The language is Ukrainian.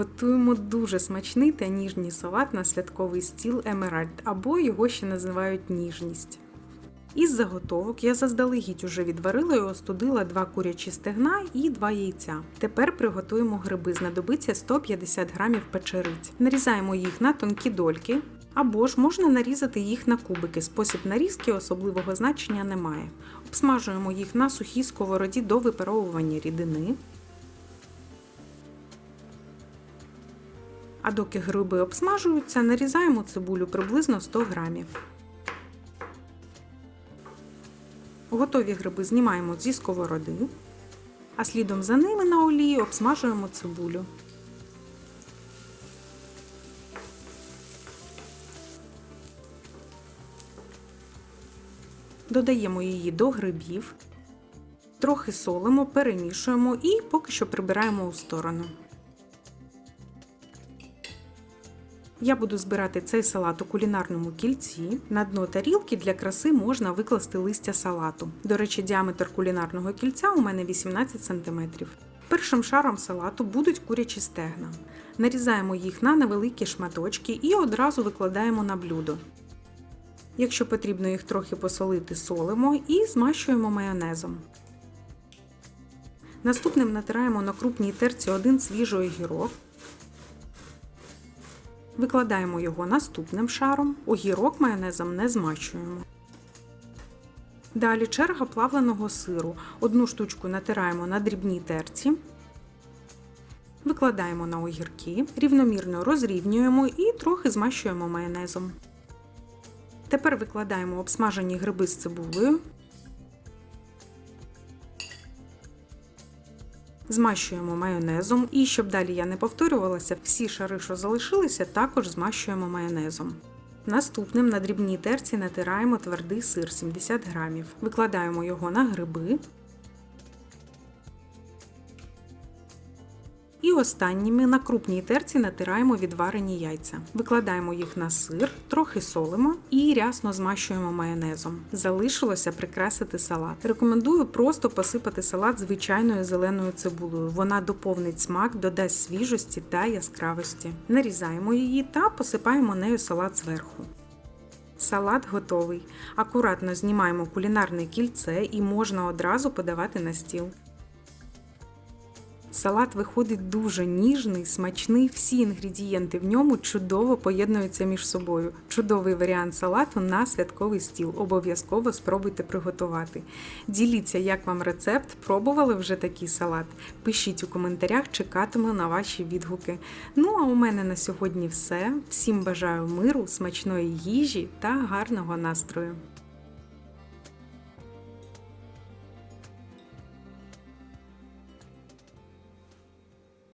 Готуємо дуже смачний та ніжний салат на святковий стіл Емеральд, або його ще називають ніжність. Із заготовок я заздалегідь уже відварила і остудила два курячі стегна і два яйця. Тепер приготуємо гриби. Знадобиться 150 грамів печериць. Нарізаємо їх на тонкі дольки, або ж можна нарізати їх на кубики. Спосіб нарізки особливого значення немає. Обсмажуємо їх на сухій сковороді до випаровування рідини. А доки гриби обсмажуються, нарізаємо цибулю приблизно 100 грамів. Готові гриби знімаємо зі сковороди, а слідом за ними на олії обсмажуємо цибулю. Додаємо її до грибів, трохи солимо, перемішуємо і поки що прибираємо у сторону. Я буду збирати цей салат у кулінарному кільці. На дно тарілки для краси можна викласти листя салату. До речі, діаметр кулінарного кільця у мене 18 см. Першим шаром салату будуть курячі стегна. Нарізаємо їх на невеликі шматочки і одразу викладаємо на блюдо. Якщо потрібно їх трохи посолити, солимо і змащуємо майонезом. Наступним натираємо на крупній терці один свіжий огірок. Викладаємо його наступним шаром, огірок майонезом не змащуємо. Далі черга плавленого сиру. Одну штучку натираємо на дрібній терці. Викладаємо на огірки, рівномірно розрівнюємо і трохи змащуємо майонезом. Тепер викладаємо обсмажені гриби з цибулею. Змащуємо майонезом і, щоб далі я не повторювалася, всі шари, що залишилися, також змащуємо майонезом. Наступним на дрібній терці натираємо твердий сир 70 грамів. Викладаємо його на гриби. І останніми на крупній терці натираємо відварені яйця. Викладаємо їх на сир, трохи солимо і рясно змащуємо майонезом. Залишилося прикрасити салат. Рекомендую просто посипати салат звичайною зеленою цибулею. Вона доповнить смак, додасть свіжості та яскравості. Нарізаємо її та посипаємо нею салат зверху. Салат готовий. Акуратно знімаємо кулінарне кільце і можна одразу подавати на стіл. Салат виходить дуже ніжний, смачний, всі інгредієнти в ньому чудово поєднуються між собою. Чудовий варіант салату на святковий стіл. Обов'язково спробуйте приготувати. Діліться, як вам рецепт, пробували вже такий салат. Пишіть у коментарях, чекатиму на ваші відгуки. Ну а у мене на сьогодні все. Всім бажаю миру, смачної їжі та гарного настрою.